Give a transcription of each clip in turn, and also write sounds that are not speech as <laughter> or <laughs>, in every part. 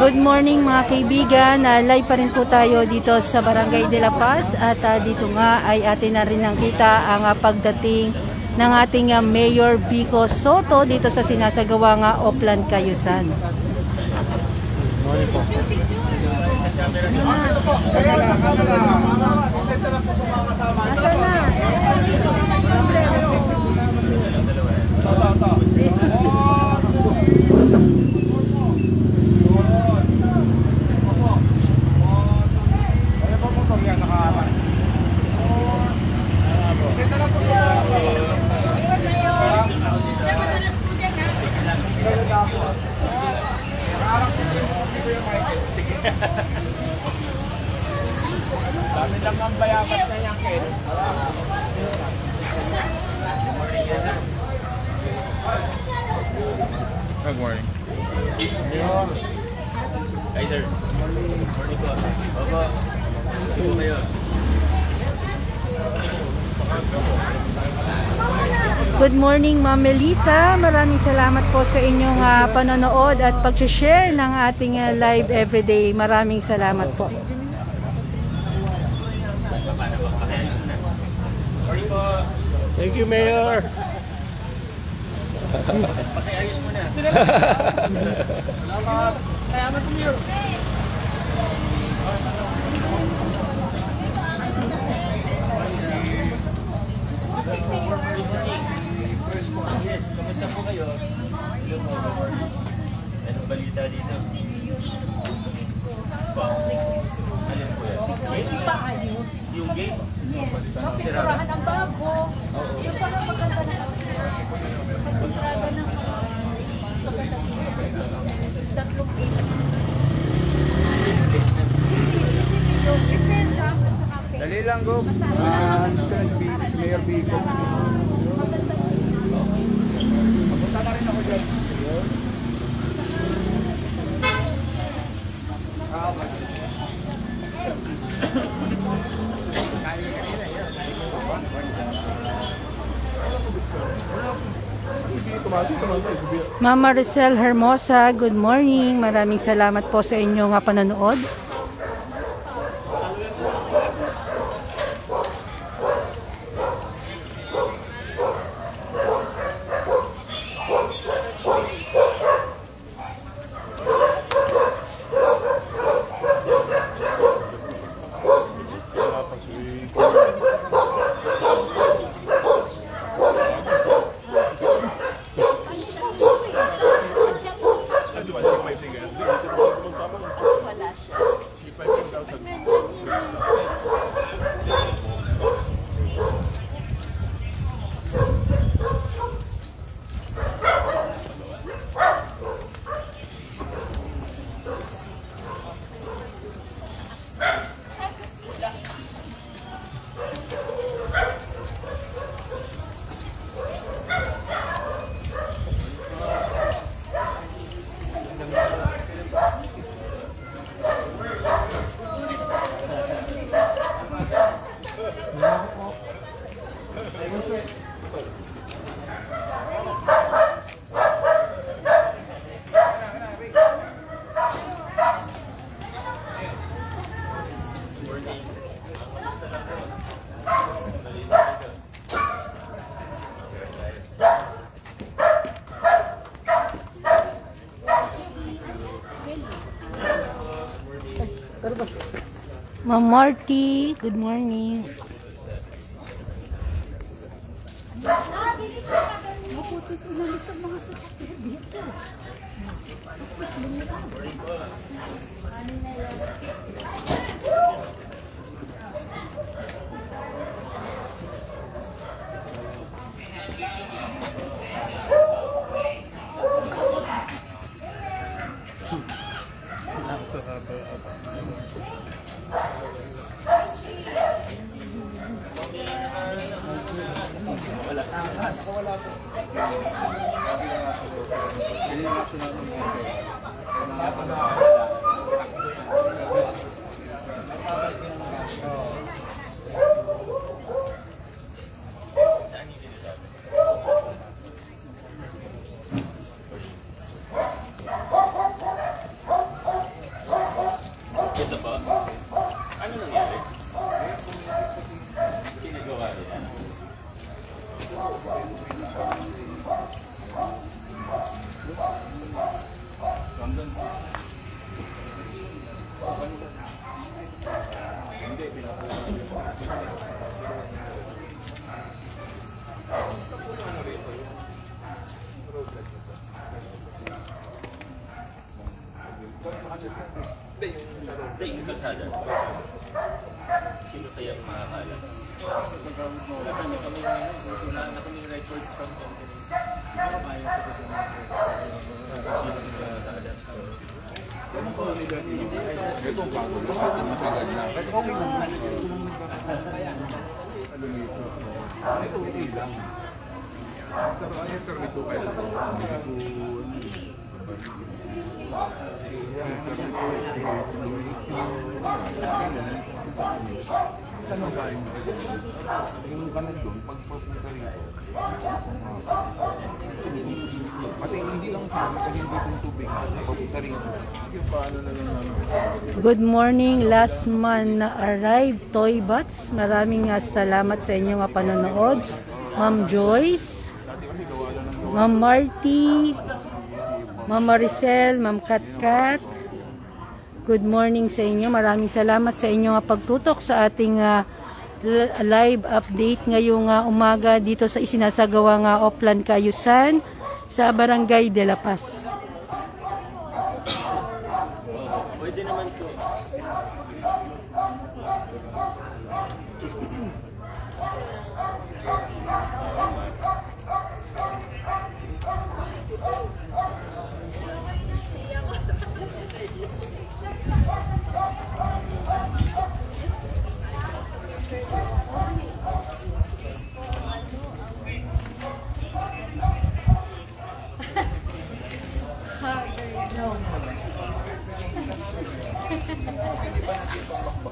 Good morning mga kaibigan. Uh, live pa rin po tayo dito sa Barangay de la Paz at ah, dito nga ay atin na rin nakita ang ah, pagdating ng ating ah, Mayor Vico Soto dito sa sinasagawa nga Oplan Cayusan. 找到了，到。Good morning Ma'am Melissa. Maraming salamat po sa inyong ah, panonood at pag-share ng ating ah, live everyday. Maraming salamat po. Thank you, Mayor. Pakiayos mo na. Salamat. Salamat Mayor. Yes, kamusta po kayo? Good morning. Anong balita dito? Pa? Alin po yan? Gate? Yung gate? Yes, Sira. mapipurahan ang bago. Yung parang maganda na pagkontrata ng maganda tatlong. Yung pay. Dali lang, go. Ah, dito na si, B- si Mayor Vico. Na rin ako dyan. Ah. Mama Maricel Hermosa, good morning. Maraming salamat po sa inyong ah, panonood. Ma'am Marty, good morning. Maputik umalis Hindi, yung kalsada. Sino kaya ang makakala? Wala kami kami wala na kami records from company. Siguro kaya sa? Ito ang bago atin matagal na. Ito okay lang. Ano? Ito okay lang. Pero ayaw pero ito kayo. Ano namin. Good morning, last man na arrived, Toy Bats. Maraming nga salamat sa inyong nga panonood. Ma'am Joyce, Ma'am Marty, Ma'am Maricel, Ma'am Katkat. Good morning sa inyo. Maraming salamat sa inyong nga pagtutok sa ating ah, l- live update ngayong ah, umaga dito sa isinasagawa nga Oplan Kayusan sa Barangay de la Paz. Yan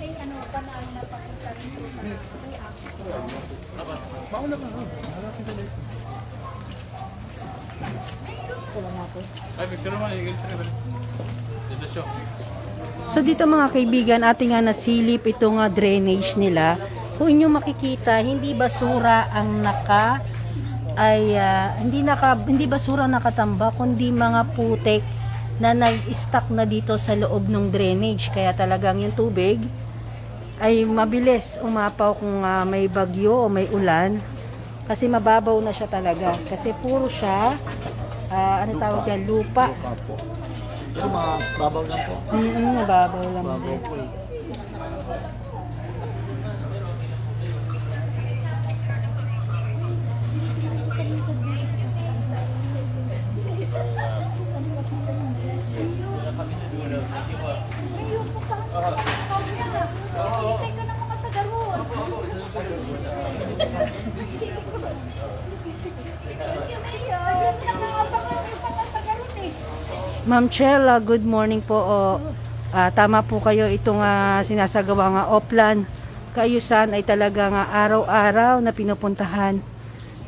ay ano, panalo na papunta rin. Ay, picture naman. Higil Dito. So dito mga kaibigan, ating nga nasilip itong nga drainage nila. Kung inyo makikita, hindi basura ang naka ay ah, hindi naka hindi basura nakatamba kundi mga putek na nag-stuck na dito sa loob ng drainage. Kaya talagang yung tubig ay mabilis umapaw kung ah, may bagyo o may ulan. Kasi mababaw na siya talaga. Kasi puro siya ah, ano tawag yan? Lupa. Pero mga babaw lang po. Mm, nababaw lang din. Ayun Hintay ka ng mga taga. Ma'am Chella, good morning po. O, ah, tama po kayo itong ah, sinasagawa nga Oplan. Kayusan ay talaga nga araw-araw na pinupuntahan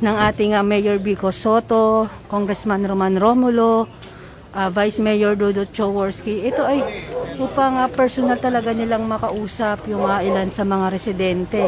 ng ating ah, Mayor Vico Soto, Congressman Roman Romulo, ah, Vice Mayor Dodo Choworski. Ito ay upang uh, personal talaga nilang makausap yung uh, ilan sa mga residente.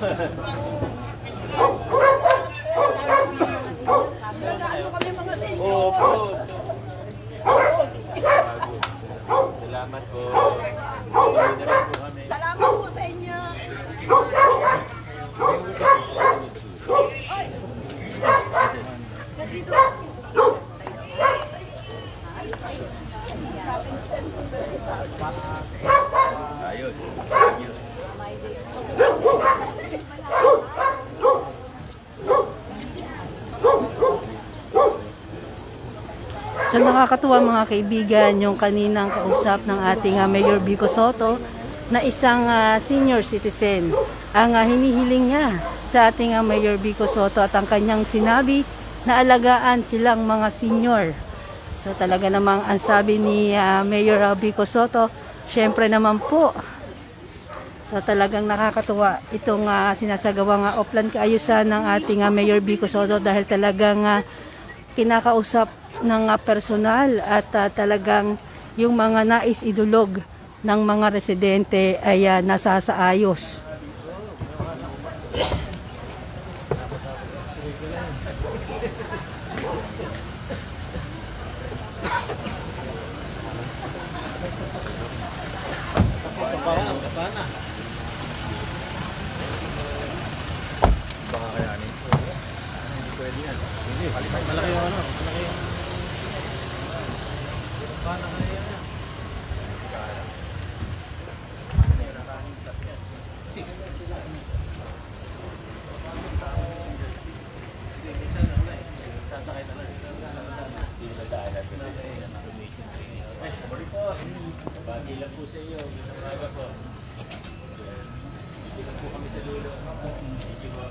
Yeah. <laughs> So nakakatuwa mga kaibigan yung kaninang kausap ng ating ah, Mayor Vico Soto na isang ah, senior citizen. Ang ah, hinihiling niya sa ating ah, Mayor Vico Soto at ang kanyang sinabi na alagaan silang mga senior. So talaga namang ang sabi ni ah, Mayor Vico Soto, syempre naman po So talagang nakakatuwa itong uh, sinasagawang uh, offline kaayusan ng ating ah, Mayor Vico Soto dahil talagang ah, kinakausap ng ah, personal at ah, talagang yung mga nais idulog ng mga residente ay uh, nasasaayos. Baka kayanin. Hindi pwede yan. Hindi, malaki yung ano. Malaki yung... Bagi lang po sa iyo. Isang umaga po. Hindi lang po kami sa dulo. Thank you po.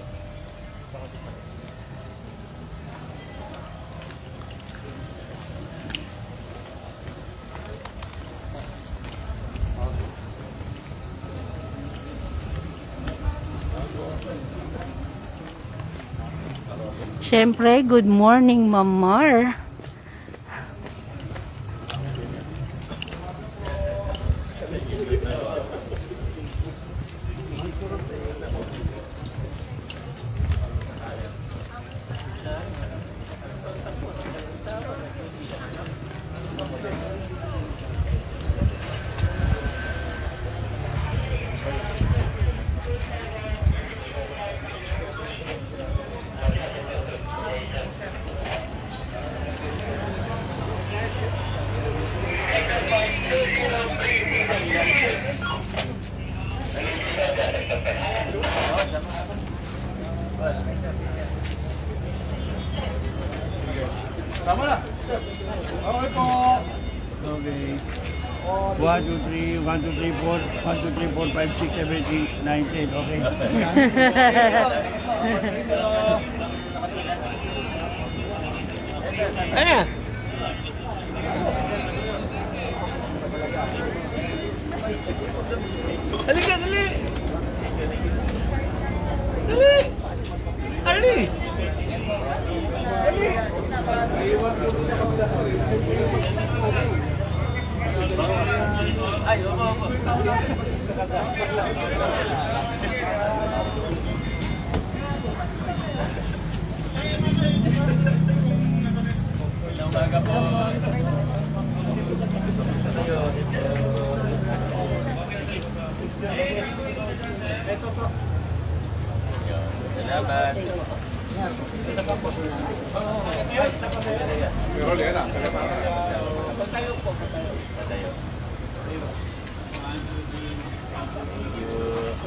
Syempre, good morning Mamar. Tama na. Okay po. Okay. 1, 2, 3, 1, 2, 3, 4, 1, 2, 3, 4, 5, 6, 7, 8, 9, 10. Okay. Ayan. Ay, oo, oo. Magandang umaga po.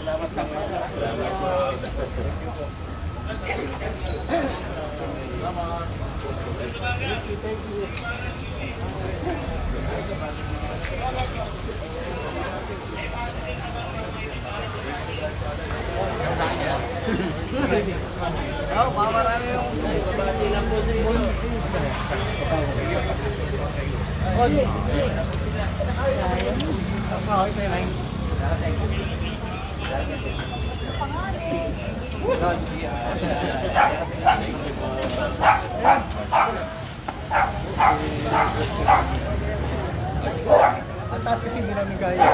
Salamat po. Salamat po. Salamat. Thank you, Oo, ito yung line. Ang taas kasi hindi namin gaya.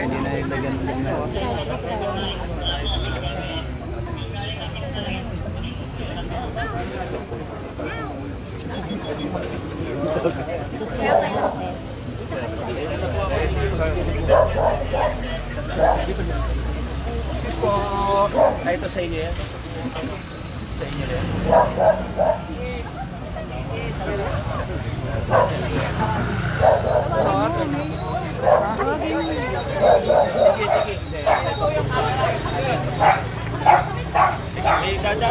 Hindi na yung lagyan lang na. Ay, ito sa inyo yan? Sa inyo rin? Sige, sige.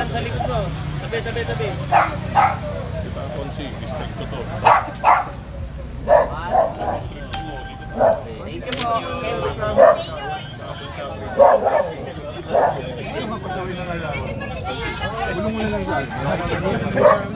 Sa likod mo. Tabi, tabi, tabi. Hindi, mamaya na lang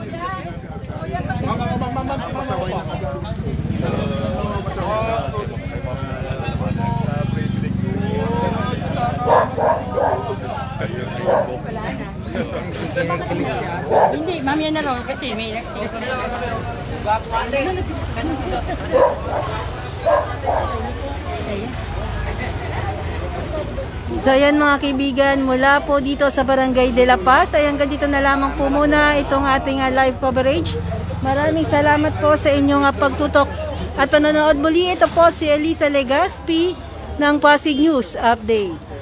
kasi may So ayan mga kaibigan, mula po dito sa Barangay de la Paz, ay hanggang dito na lamang po muna itong ating ah, live coverage. Maraming salamat po sa inyong ah, pagtutok at panonood muli. Ito po si Elisa Legaspi ng Pasig News Update.